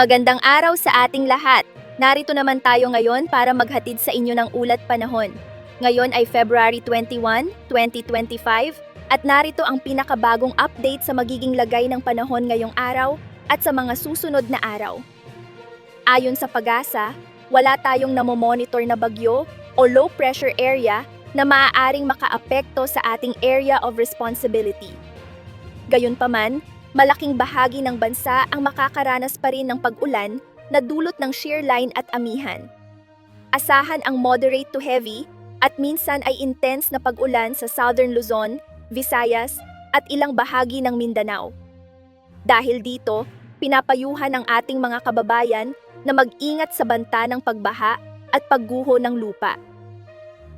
Magandang araw sa ating lahat. Narito naman tayo ngayon para maghatid sa inyo ng ulat panahon. Ngayon ay February 21, 2025 at narito ang pinakabagong update sa magiging lagay ng panahon ngayong araw at sa mga susunod na araw. Ayon sa pag-asa, wala tayong namomonitor na bagyo o low pressure area na maaaring makaapekto sa ating area of responsibility. Gayunpaman, malaking bahagi ng bansa ang makakaranas pa rin ng pag-ulan na dulot ng shear line at amihan. Asahan ang moderate to heavy at minsan ay intense na pag-ulan sa Southern Luzon, Visayas at ilang bahagi ng Mindanao. Dahil dito, pinapayuhan ang ating mga kababayan na mag-ingat sa banta ng pagbaha at pagguho ng lupa.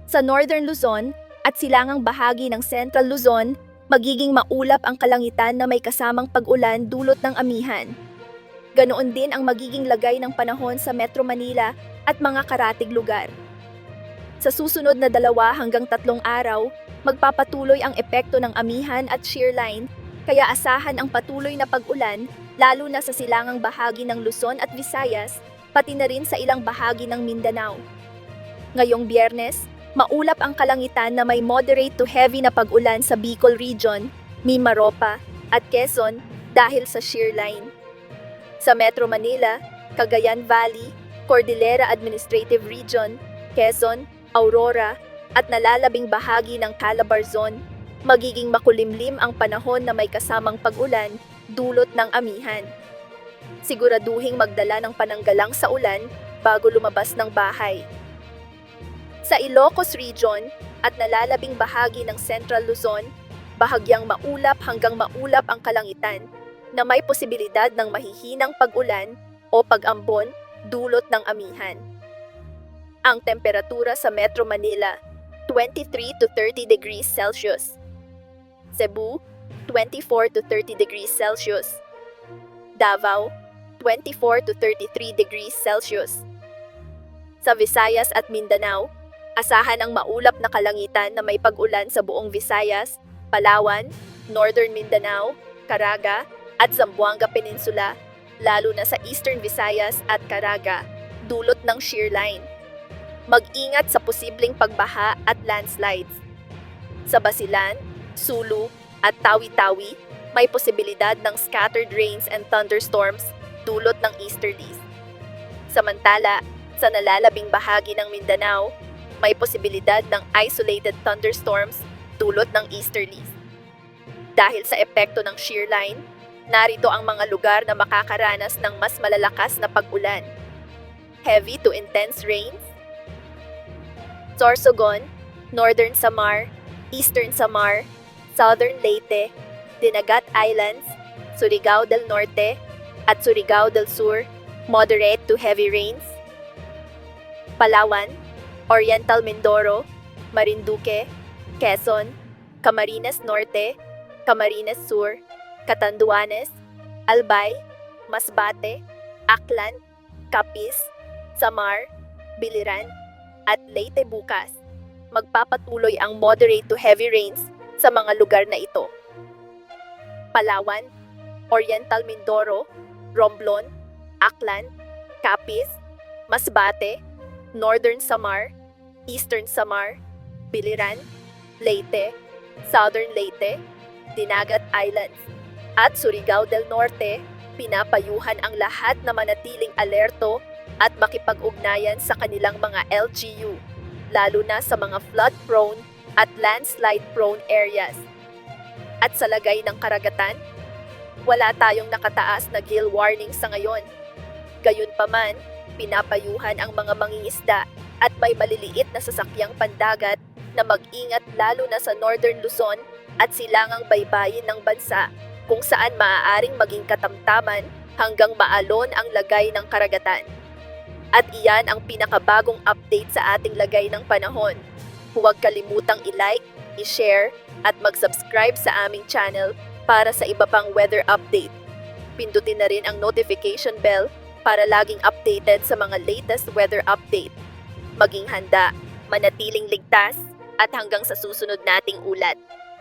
Sa Northern Luzon at silangang bahagi ng Central Luzon, magiging maulap ang kalangitan na may kasamang pag-ulan dulot ng amihan. Ganoon din ang magiging lagay ng panahon sa Metro Manila at mga karatig lugar. Sa susunod na dalawa hanggang tatlong araw, magpapatuloy ang epekto ng amihan at shear line, kaya asahan ang patuloy na pag-ulan lalo na sa silangang bahagi ng Luzon at Visayas, pati na rin sa ilang bahagi ng Mindanao. Ngayong biyernes, maulap ang kalangitan na may moderate to heavy na pag-ulan sa Bicol Region, Mimaropa, at Quezon dahil sa shear line. Sa Metro Manila, Cagayan Valley, Cordillera Administrative Region, Quezon, Aurora, at nalalabing bahagi ng Calabarzon, magiging makulimlim ang panahon na may kasamang pag-ulan dulot ng amihan. Siguraduhing magdala ng pananggalang sa ulan bago lumabas ng bahay. Sa Ilocos Region at nalalabing bahagi ng Central Luzon, bahagyang maulap hanggang maulap ang kalangitan na may posibilidad ng mahihinang pag-ulan o pag-ambon dulot ng amihan. Ang temperatura sa Metro Manila, 23 to 30 degrees Celsius. Cebu, 24 to 30 degrees Celsius. Davao, 24 to 33 degrees Celsius. Sa Visayas at Mindanao, asahan ang maulap na kalangitan na may pag-ulan sa buong Visayas, Palawan, Northern Mindanao, Caraga, at Zamboanga Peninsula, lalo na sa Eastern Visayas at Caraga, dulot ng shear line. Mag-ingat sa posibleng pagbaha at landslides. Sa Basilan, Sulu, at Tawi-Tawi, may posibilidad ng scattered rains and thunderstorms dulot ng easterlies. Samantala, sa nalalabing bahagi ng Mindanao, may posibilidad ng isolated thunderstorms dulot ng easterlies. Dahil sa epekto ng shear line, narito ang mga lugar na makakaranas ng mas malalakas na pag-ulan. Heavy to intense rains, Sorsogon, Northern Samar, Eastern Samar, Southern Leyte, Dinagat Islands, Surigao del Norte, at Surigao del Sur, moderate to heavy rains. Palawan, Oriental Mindoro, Marinduque, Quezon, Camarines Norte, Camarines Sur, Catanduanes, Albay, Masbate, Aklan, Capiz, Samar, Biliran, at Leyte bukas. Magpapatuloy ang moderate to heavy rains sa mga lugar na ito. Palawan, Oriental Mindoro, Romblon, Aklan, Capiz, Masbate, Northern Samar, Eastern Samar, Biliran, Leyte, Southern Leyte, Dinagat Islands, at Surigao del Norte, pinapayuhan ang lahat na manatiling alerto at makipag-ugnayan sa kanilang mga LGU, lalo na sa mga flood-prone at landslide-prone areas. At sa lagay ng karagatan, wala tayong nakataas na gill warning sa ngayon. Gayunpaman, pinapayuhan ang mga mangingisda at may maliliit na sasakyang pandagat na mag-ingat lalo na sa Northern Luzon at silangang baybayin ng bansa kung saan maaaring maging katamtaman hanggang maalon ang lagay ng karagatan. At iyan ang pinakabagong update sa ating lagay ng panahon. Huwag kalimutang i-like, i-share, at mag-subscribe sa aming channel para sa iba pang weather update. Pindutin na rin ang notification bell para laging updated sa mga latest weather update. Maging handa, manatiling ligtas, at hanggang sa susunod nating ulat.